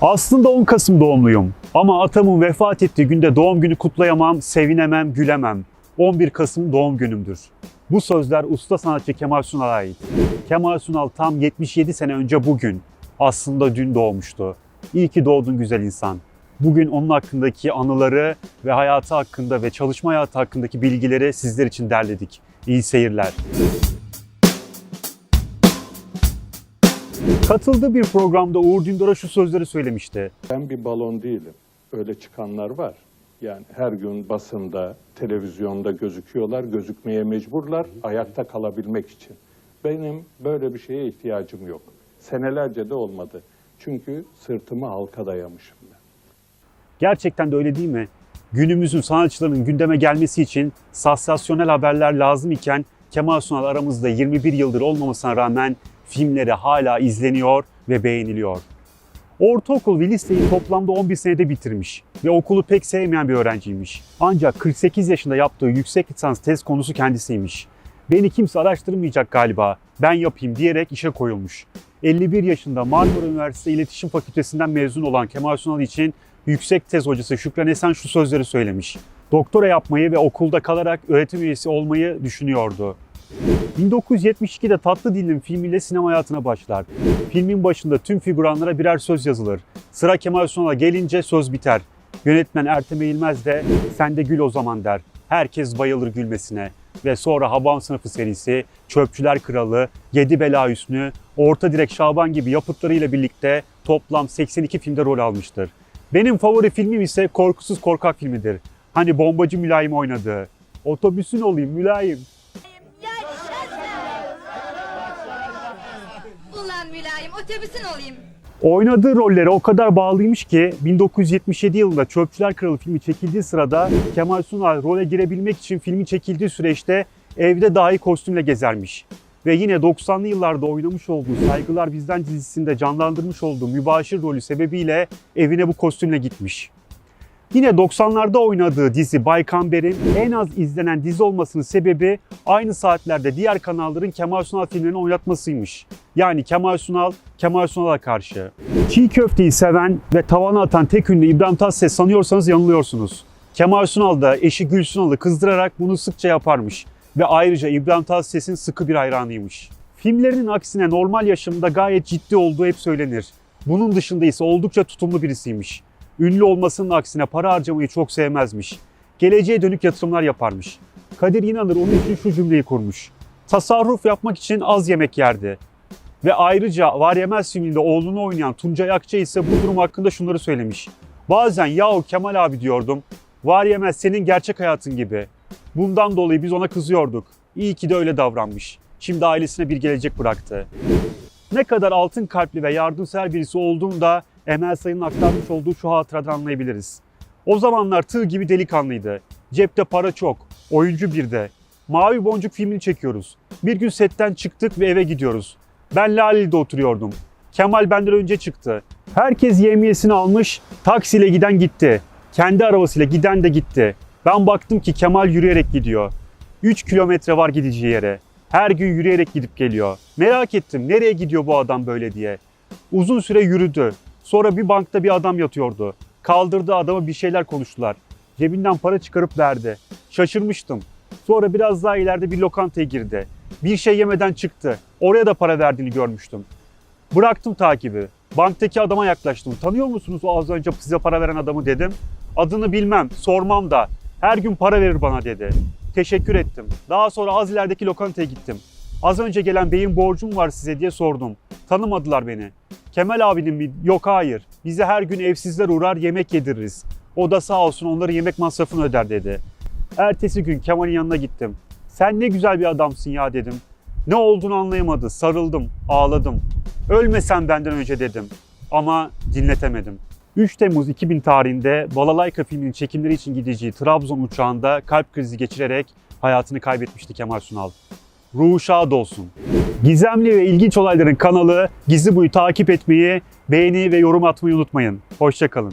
Aslında 10 Kasım doğumluyum ama atamın vefat ettiği günde doğum günü kutlayamam, sevinemem, gülemem. 11 Kasım doğum günümdür. Bu sözler usta sanatçı Kemal Sunal'a ait. Kemal Sunal tam 77 sene önce bugün aslında dün doğmuştu. İyi ki doğdun güzel insan. Bugün onun hakkındaki anıları ve hayatı hakkında ve çalışma hayatı hakkındaki bilgileri sizler için derledik. İyi seyirler. Katıldığı bir programda Uğur Dündar'a şu sözleri söylemişti. Ben bir balon değilim. Öyle çıkanlar var. Yani her gün basında, televizyonda gözüküyorlar, gözükmeye mecburlar ayakta kalabilmek için. Benim böyle bir şeye ihtiyacım yok. Senelerce de olmadı. Çünkü sırtımı halka dayamışım ben. Gerçekten de öyle değil mi? Günümüzün sanatçılarının gündeme gelmesi için sansasyonel haberler lazım iken Kemal Sunal aramızda 21 yıldır olmamasına rağmen filmleri hala izleniyor ve beğeniliyor. Ortaokul ve liseyi toplamda 11 senede bitirmiş ve okulu pek sevmeyen bir öğrenciymiş. Ancak 48 yaşında yaptığı yüksek lisans tez konusu kendisiymiş. Beni kimse araştırmayacak galiba, ben yapayım diyerek işe koyulmuş. 51 yaşında Marmara Üniversitesi İletişim Fakültesinden mezun olan Kemal Sunal için yüksek tez hocası Şükran Esen şu sözleri söylemiş. Doktora yapmayı ve okulda kalarak öğretim üyesi olmayı düşünüyordu. 1972'de Tatlı Dillim filmiyle sinema hayatına başlar. Filmin başında tüm figüranlara birer söz yazılır. Sıra Kemal Sunal'a gelince söz biter. Yönetmen Ertem Eğilmez de sen de gül o zaman der. Herkes bayılır gülmesine. Ve sonra Habam Sınıfı serisi, Çöpçüler Kralı, Yedi Bela Hüsnü, Orta Direk Şaban gibi yapıtlarıyla birlikte toplam 82 filmde rol almıştır. Benim favori filmim ise Korkusuz Korkak filmidir. Hani bombacı mülayim oynadığı. Otobüsün olayım mülayim. Ulan mülayim otobüsün olayım. Oynadığı rollere o kadar bağlıymış ki 1977 yılında Çöpçüler Kralı filmi çekildiği sırada Kemal Sunal role girebilmek için filmin çekildiği süreçte evde dahi kostümle gezermiş. Ve yine 90'lı yıllarda oynamış olduğu Saygılar Bizden dizisinde canlandırmış olduğu mübaşir rolü sebebiyle evine bu kostümle gitmiş. Yine 90'larda oynadığı dizi Baykamber'in en az izlenen dizi olmasının sebebi aynı saatlerde diğer kanalların Kemal Sunal filmlerini oynatmasıymış. Yani Kemal Sunal, Kemal Sunal'a karşı. Çiğ köfteyi seven ve tavana atan tek ünlü İbrahim Tatlıses sanıyorsanız yanılıyorsunuz. Kemal Sunal da eşi Gül Sunal'ı kızdırarak bunu sıkça yaparmış. Ve ayrıca İbrahim Tatlıses'in sıkı bir hayranıymış. Filmlerinin aksine normal yaşamında gayet ciddi olduğu hep söylenir. Bunun dışında ise oldukça tutumlu birisiymiş. Ünlü olmasının aksine para harcamayı çok sevmezmiş. Geleceğe dönük yatırımlar yaparmış. Kadir İnanır onun için şu cümleyi kurmuş. Tasarruf yapmak için az yemek yerdi. Ve ayrıca Var Yemez filminde oğlunu oynayan Tuncay Akça ise bu durum hakkında şunları söylemiş. Bazen yahu Kemal abi diyordum. Var Yemez senin gerçek hayatın gibi. Bundan dolayı biz ona kızıyorduk. İyi ki de öyle davranmış. Şimdi ailesine bir gelecek bıraktı. Ne kadar altın kalpli ve yardımsever birisi olduğunu da Emel Sayın'ın aktarmış olduğu şu hatıradan anlayabiliriz. O zamanlar tığ gibi delikanlıydı. Cepte para çok. Oyuncu bir de. Mavi Boncuk filmini çekiyoruz. Bir gün setten çıktık ve eve gidiyoruz. Ben Lale'de oturuyordum. Kemal benden önce çıktı. Herkes yemiyesini almış, taksiyle giden gitti. Kendi arabasıyla giden de gitti. Ben baktım ki Kemal yürüyerek gidiyor. 3 kilometre var gideceği yere. Her gün yürüyerek gidip geliyor. Merak ettim nereye gidiyor bu adam böyle diye. Uzun süre yürüdü. Sonra bir bankta bir adam yatıyordu. Kaldırdı adama bir şeyler konuştular. Cebinden para çıkarıp verdi. Şaşırmıştım. Sonra biraz daha ileride bir lokantaya girdi. Bir şey yemeden çıktı. Oraya da para verdiğini görmüştüm. Bıraktım takibi. Banktaki adama yaklaştım. Tanıyor musunuz o az önce size para veren adamı dedim. Adını bilmem, sormam da. Her gün para verir bana dedi. Teşekkür ettim. Daha sonra az ilerideki lokantaya gittim. Az önce gelen beyin borcum var size diye sordum. Tanımadılar beni. Kemal abinin mi? Yok hayır. Bize her gün evsizler uğrar yemek yediririz. O da sağ olsun onların yemek masrafını öder dedi. Ertesi gün Kemal'in yanına gittim. Sen ne güzel bir adamsın ya dedim. Ne olduğunu anlayamadı. Sarıldım, ağladım. Ölmesen benden önce dedim. Ama dinletemedim. 3 Temmuz 2000 tarihinde Balalayka filminin çekimleri için gideceği Trabzon uçağında kalp krizi geçirerek hayatını kaybetmişti Kemal Sunal. Ruhu şad olsun. Gizemli ve ilginç olayların kanalı Gizli Buyu takip etmeyi, beğeni ve yorum atmayı unutmayın. Hoşçakalın.